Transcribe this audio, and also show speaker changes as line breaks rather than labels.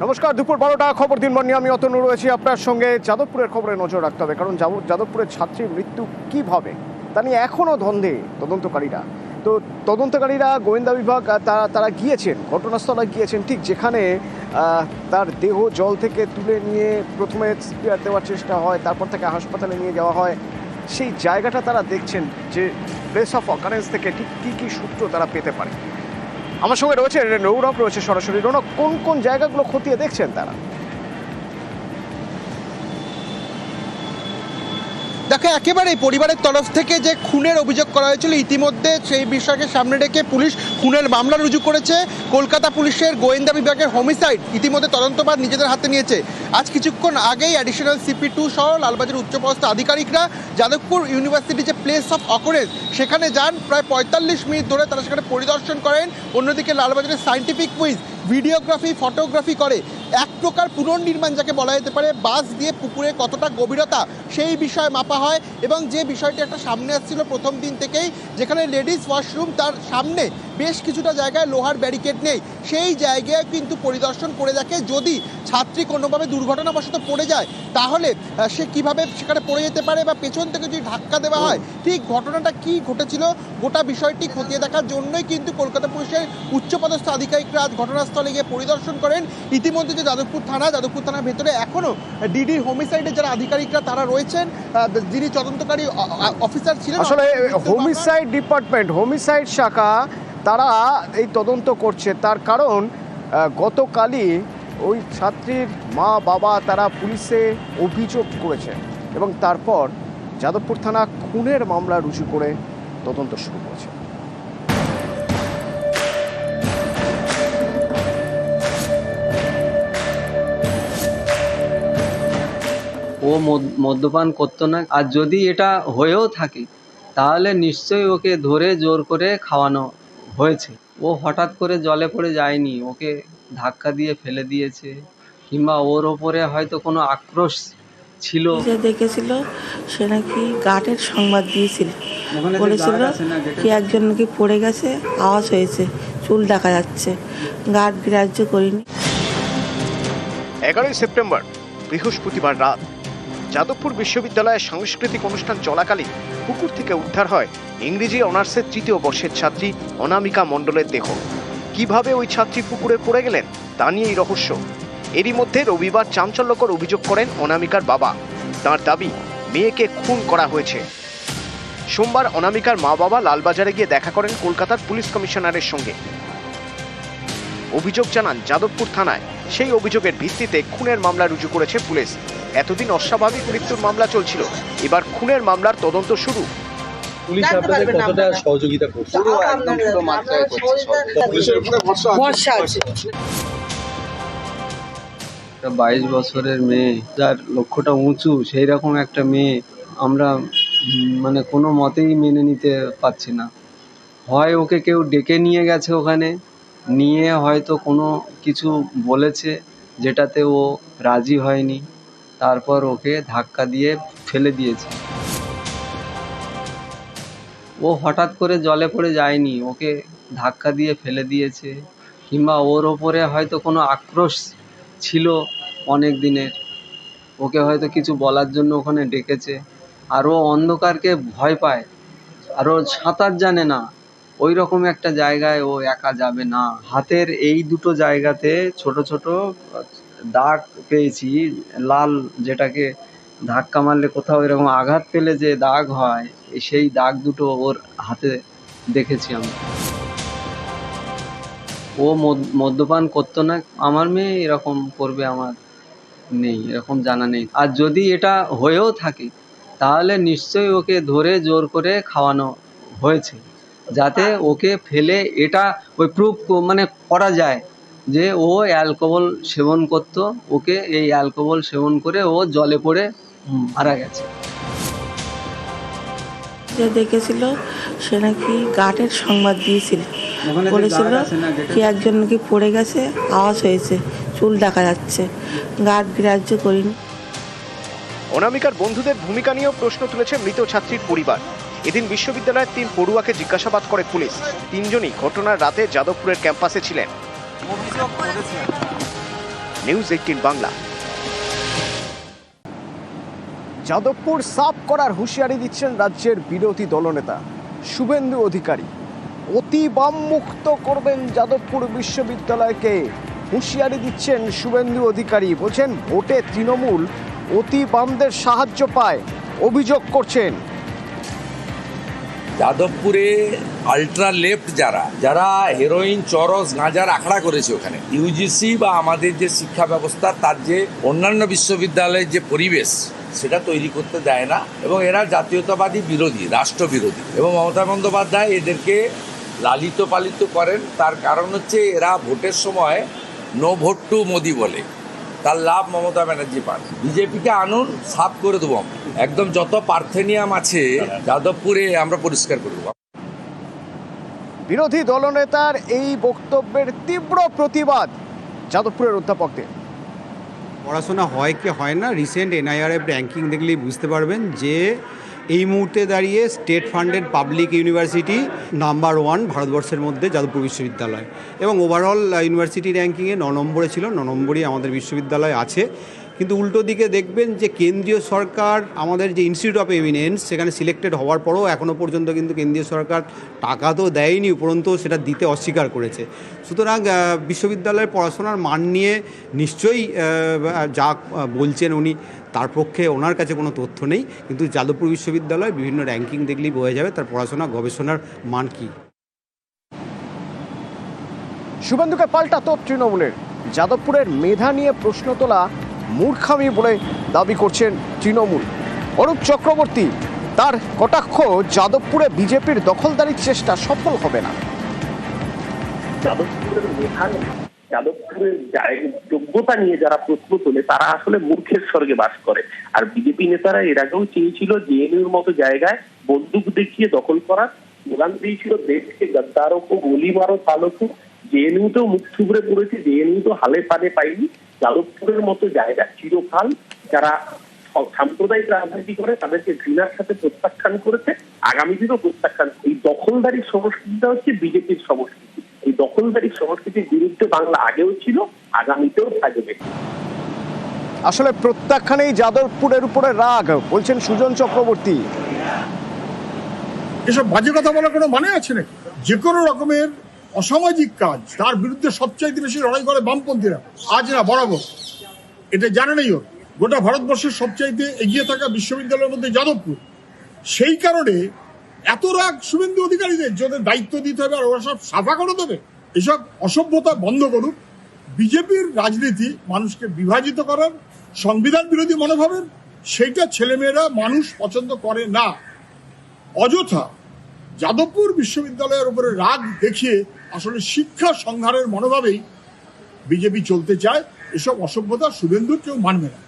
নমস্কার, দুপুর বারোটা, খবর দিনবার নিয়ে আমি অতনু রয়েছি আপনার সঙ্গে। যাদবপুরের খবরে নজর রাখতে হবে, কারণ যাদব- যাদবপুরের ছাত্রীর মৃত্যু কীভাবে? তা নিয়ে এখনও ধন্দে তদন্তকারীরা। তো তদন্তকারীরা, গোয়েন্দা বিভাগ তারা তারা গিয়েছেন, ঘটনাস্থলে গিয়েছেন, ঠিক যেখানে তার দেহ জল থেকে তুলে নিয়ে প্রথমে সিপিআর দেওয়ার চেষ্টা হয়, তারপর তাকে হাসপাতালে নিয়ে যাওয়া হয়। সেই জায়গাটা তারা দেখছেন যে প্লেস অফ অকারেন্স থেকে ঠিক কী কী সূত্র তারা পেতে পারে। আমার সঙ্গে রয়েছে রৌরভ রয়েছে সরাসরি। রৌনক কোন কোন জায়গাগুলো খতিয়ে দেখছেন তারা?
দেখো, একেবারেই পরিবারের তরফ থেকে যে খুনের অভিযোগ করা হয়েছিল, ইতিমধ্যে সেই বিষয়কে সামনে রেখে পুলিশ খুনের মামলা রুজু করেছে। কলকাতা পুলিশের গোয়েন্দা বিভাগের হোমিসাইড ইতিমধ্যে তদন্তভার নিজেদের হাতে নিয়েছে। আজ কিছুক্ষণ আগেই অ্যাডিশনাল সিপি টু সহ লালবাজার উচ্চপদস্থ আধিকারিকরা যাদবপুর ইউনিভার্সিটি যে প্লেস অফ অকরেন্স সেখানে যান। প্রায় পঁয়তাল্লিশ মিনিট ধরে তারা সেখানে পরিদর্শন করেন। অন্যদিকে লালবাজারের সায়েন্টিফিক কুইজ ভিডিওগ্রাফি, ফটোগ্রাফি করে। এক প্রকার পুনর্নির্মাণ যাকে বলা যেতে পারে বাস দিয়ে পুকুরে কতটা গভীরতা সেই বিষয়ে মাপা হয় এবং যে বিষয়টি একটা সামনে আসছিল প্রথম দিন থেকেই, যেখানে লেডিস ওয়াশরুম তার সামনে বেশ কিছুটা জায়গায় লোহার ব্যারিকেড নেই। সেই জায়গায় কিন্তু পরিদর্শন করে দেখে যদি ছাত্রী কোনোভাবে দুর্ঘটনাবশত পড়ে যায় তাহলে সে কীভাবে সেখানে পড়ে যেতে পারে বা পেছন থেকে যদি ধাক্কা দেওয়া হয় ঠিক ঘটনাটা কি ঘটেছিল গোটা বিষয়টি খতিয়ে দেখার জন্যই কিন্তু কলকাতা পুলিশের উচ্চপদস্থ আধিকারিকরা আজ ঘটনাস্থলে গিয়ে পরিদর্শন করেন। ইতিমধ্যে যে যাদবপুর থানা যাদবপুর থানার ভেতরে এখনও ডিডি হোমিসাইডের যারা আধিকারিকরা তারা রয়েছেন যিনি তদন্তকারী অফিসার ছিলেন
আসলে হোমিসাইড ডিপার্টমেন্ট হোমিসাইড শাখা তারা এই তদন্ত করছে। তার কারণ গতকালই ওই ছাত্রীর মা, বাবা তারা পুলিশে অভিযোগ করেছে এবং তারপর যাদবপুর থানা খুনের মামলা রুজু করে তদন্ত শুরু করেছে।
ও মদ- মদ্যপান করতো না। আর যদি এটা হয়েও থাকে, তাহলে নিশ্চয়ই ওকে ধরে জোর করে খাওয়ানো হয়েছে। ও হঠাৎ করে জলে পড়ে যায়নি ওকে ধাক্কা দিয়ে ফেলে দিয়েছে কিংবা ওর ওপরে হয়তো কোনো আক্রোশ ছিল।
যে দেখেছিল সে নাকি গার্ডের সংবাদ দিয়েছিল। বলেছিল
গেটে?
কি একজন নাকি পড়ে গেছে আওয়াজ হয়েছে চুল দেখা যাচ্ছে গার্ড গ্রাহ্য করিনি।
এগারোই সেপ্টেম্বর বৃহস্পতিবার রাত। যাদবপুর বিশ্ববিদ্যালয়ের সাংস্কৃতিক অনুষ্ঠান চলাকালীন পুকুর থেকে উদ্ধার হয় ইংরেজি অনার্সের তৃতীয় বর্ষের ছাত্রী অনামিকা মণ্ডলের দেহ। কীভাবে ওই ছাত্রী পুকুরে পড়ে গেলেন, তা নিয়েই রহস্য। এরই মধ্যে রবিবার চাঞ্চল্যকর অভিযোগ করেন অনামিকার বাবা। তার দাবি, মেয়েকে খুন করা হয়েছে। সোমবার অনামিকার মা বাবা লালবাজারে গিয়ে দেখা করেন কলকাতার পুলিশ কমিশনারের সঙ্গে। অভিযোগ জানান, যাদবপুর থানায় সেই অভিযোগের ভিত্তিতে খুনের মামলা রুজু করেছে পুলিশ। এতদিন অস্বাভাবিক মৃত্যুর মামলা চলছিল। এবার খুনের মামলার তদন্ত শুরু।
পুলিশ আপনাদের কতটা সহযোগিতা করছে?
বাইশ বছরের মেয়ে যার লক্ষ্যটা উঁচু সেই রকম একটা মেয়ে আমরা মানে কোনো মতেই মেনে নিতে পারছি না। হয় ওকে কেউ ডেকে নিয়ে গেছে ওখানে নিয়ে হয়তো কোনো কিছু বলেছে যেটাতে ও রাজি হয়নি। তারপর ওকে ধাক্কা দিয়ে ফেলে দিয়েছে। ও হঠাৎ করে জলে পড়ে যায়নি, ওকে ধাক্কা দিয়ে ফেলে দিয়েছে কিংবা ওর ওপরে হয়তো কোনো আক্রোশ ছিল অনেক দিনের। ওকে হয়তো কিছু বলার জন্য ওখানে ডেকেছে। আর ও অন্ধকারকে ভয় পায়। আর ও সাঁতার জানে না। ওই রকম একটা জায়গায় ও একা যাবে না। হাতের এই দুটো জায়গাতে ছোট ছোট দাগ পেয়েছি, লাল যেটাকে ধাক্কা মারলে কোথাও এরকম আঘাত পেলে যে দাগ হয়, সেই দাগ দুটো ওর হাতে দেখেছি আমি। ও মদ- মদ্যপান করতো না, আমার মেয়ে এরকম করবে আমার নেই, এরকম জানা নেই। আর যদি এটা হয়েও থাকে, তাহলে নিশ্চয়ই ওকে ধরে জোর করে খাওয়ানো হয়েছে, যাতে ওকে ফেলে এটা ওই প্রুফ মানে করা যায়। যে ও অ্যালকোহল সেবন করতো ওকে এই অ্যালকোহল সেবন করে ও জলে পড়ে মারা গেছে।
যে দেখেছিল সে নাকি গার্ডের সংবাদ দিয়েছিল। বলেছিল
গেটে?
কি একজন নাকি পড়ে গেছে আওয়াজ হয়েছে চুল দেখা যাচ্ছে। গার্ড গ্রাহ্য করিনি।
অনামিকার বন্ধুদের ভূমিকা নিয়েও প্রশ্ন তুলেছে মৃত ছাত্রীর পরিবার। এদিন বিশ্ববিদ্যালয়ের তিন পড়ুয়াকে জিজ্ঞাসাবাদ করে পুলিশ। তিনজনই ঘটনার রাতে যাদবপুরের ক্যাম্পাসে ছিলেন। News eighteen Bangla. যাদবপুর সাফ করার হুঁশিয়ারি দিচ্ছেন রাজ্যের বিরোধী দলনেতা। শুভেন্দু অধিকারী অতি বাম মুক্ত করবেন যাদবপুর বিশ্ববিদ্যালয়কে। হুঁশিয়ারি দিচ্ছেন শুভেন্দু অধিকারী বলছেন ভোটে তৃণমূল অতি বামদের সাহায্য পায়। অভিযোগ করছেন।
যাদবপুরে আলট্রা লেফট যারা যারা হেরোইন চরস, গাঁজার আখড়া করেছে ওখানে ইউজিসি বা আমাদের যে শিক্ষা ব্যবস্থা, তার যে অন্যান্য বিশ্ববিদ্যালয়ের যে পরিবেশ, সেটা তৈরি করতে দেয় না। এবং এরা জাতীয়তাবাদী বিরোধী, রাষ্ট্র বিরোধী। এবং মমতা বন্দ্যোপাধ্যায় এদেরকে লালিত পালিত করেন। তার কারণ হচ্ছে এরা ভোটের সময় নো ভোট টু মোদি বলে। তার লাভ মমতা ব্যানার্জি পান। বিজেপিকে আনুন সাফ করে দেবো একদম যত পার্থেনিয়াম আছে যাদবপুরে আমরা পরিষ্কার করে দেবো।
বিরোধী দলনেতার এই বক্তব্যের তীব্র প্রতিবাদ যাদবপুরের অধ্যাপকদের।
পড়াশোনা হয় কি হয় না? রিসেন্ট এনআইআরএফ র্যাঙ্কিং দেখলেই বুঝতে পারবেন যে এই মুহূর্তে দাঁড়িয়ে state funded public university number one ভারতবর্ষের মধ্যে যাদবপুর বিশ্ববিদ্যালয়। এবং ওভারঅল ইউনিভার্সিটি র্যাঙ্কিংয়ে ন নম্বরে ছিল, ন নম্বরই আমাদের বিশ্ববিদ্যালয় আছে। কিন্তু উল্টো দিকে দেখবেন যে কেন্দ্রীয় সরকার, আমাদের যে ইনস্টিটিউট অফ এমিনেন্স সেখানে সিলেক্টেড হওয়ার পরেও এখনও পর্যন্ত কিন্তু কেন্দ্রীয় সরকার টাকা তো দেয়নি, উপরন্তু সেটা দিতে অস্বীকার করেছে। সুতরাং বিশ্ববিদ্যালয়ের পড়াশোনার মান নিয়ে নিশ্চয়ই যা বলছেন উনি, তার পক্ষে ওনার কাছে কোনো তথ্য নেই। কিন্তু যাদবপুর বিশ্ববিদ্যালয় বিভিন্ন র্যাঙ্কিং দেখলেই বোঝা যাবে তার পড়াশোনা, গবেষণার মান কী।
শুভেন্দুকে পাল্টা তোপ তৃণমূলের। যাদবপুরের মেধা নিয়ে প্রশ্ন তোলা মূর্খামি বলে দাবি করছেন তৃণমূল। অরূপ চক্রবর্তী, তার কটাক্ষ যাদবপুরে বিজেপির দখলদারির চেষ্টা সফল হবে না।
যাদবপুরের যোগ্যতা নিয়ে যারা প্রশ্ন তোলে, তারা আসলে মূর্খের স্বর্গে বাস করে। আর বিজেপি নেতারা এর আগেও চেয়েছিল জেএনইউর মতো জায়গায় বন্দুক দেখিয়ে দখল করার। স্লোগান দিয়েছিল, দেশকে গদ্দারও কো গুলি মারো চালকো জেএনইউ তেও মুখ থুবড়ে পড়েছে, জেএনইউ তো হালে পানে পাইনি যাদবপুরের মতো জায়গা চিরকাল যারা সাম্প্রদায়িক রাজনীতি করে তাদেরকে ঘৃণার সাথে প্রত্যাখ্যান করেছে। আগামী দিনেও প্রত্যাখ্যান। এই দখলদারি সংস্কৃতিটা হচ্ছে বিজেপির সংস্কৃতি। এই দখলদারি সংস্কৃতির বিরুদ্ধে বাংলা আগেও ছিল আগামীতেও থাকবে।
আসলে প্রত্যাখ্যানেই যাদবপুরের উপরে রাগ বলছেন সুজন চক্রবর্তী।
এসব বাজে কথা বলার কোনো মানে আছে নাকি? যে কোনো রকমের অসামাজিক কাজ। তার বিরুদ্ধে সবচাইতে বেশি লড়াই করে বামপন্থীরা। আজ না, বরাবর। এটা জানে নেই ওর। গোটা ভারতবর্ষের সবচাইতে এগিয়ে থাকা বিশ্ববিদ্যালয়ের মধ্যে যাদবপুর। সেই কারণে এত রাগ শুভেন্দু অধিকারীদের যাদের দায়িত্ব দিতে হবে আর ওরা সব সাফা করে দেবে, এসব অসভ্যতা বন্ধ করুক। বিজেপির রাজনীতি মানুষকে বিভাজিত করার, সংবিধান বিরোধী মনোভাবের, সেইটা ছেলেমেয়েরা মানুষ পছন্দ করে না। অযথা যাদবপুর বিশ্ববিদ্যালয়ের উপরে রাগ দেখিয়ে আসলে শিক্ষা সংহারের মনোভাবেই বিজেপি চলতে চায়, এসব অসভ্যতা শুভেন্দুর কেউ মানবে না।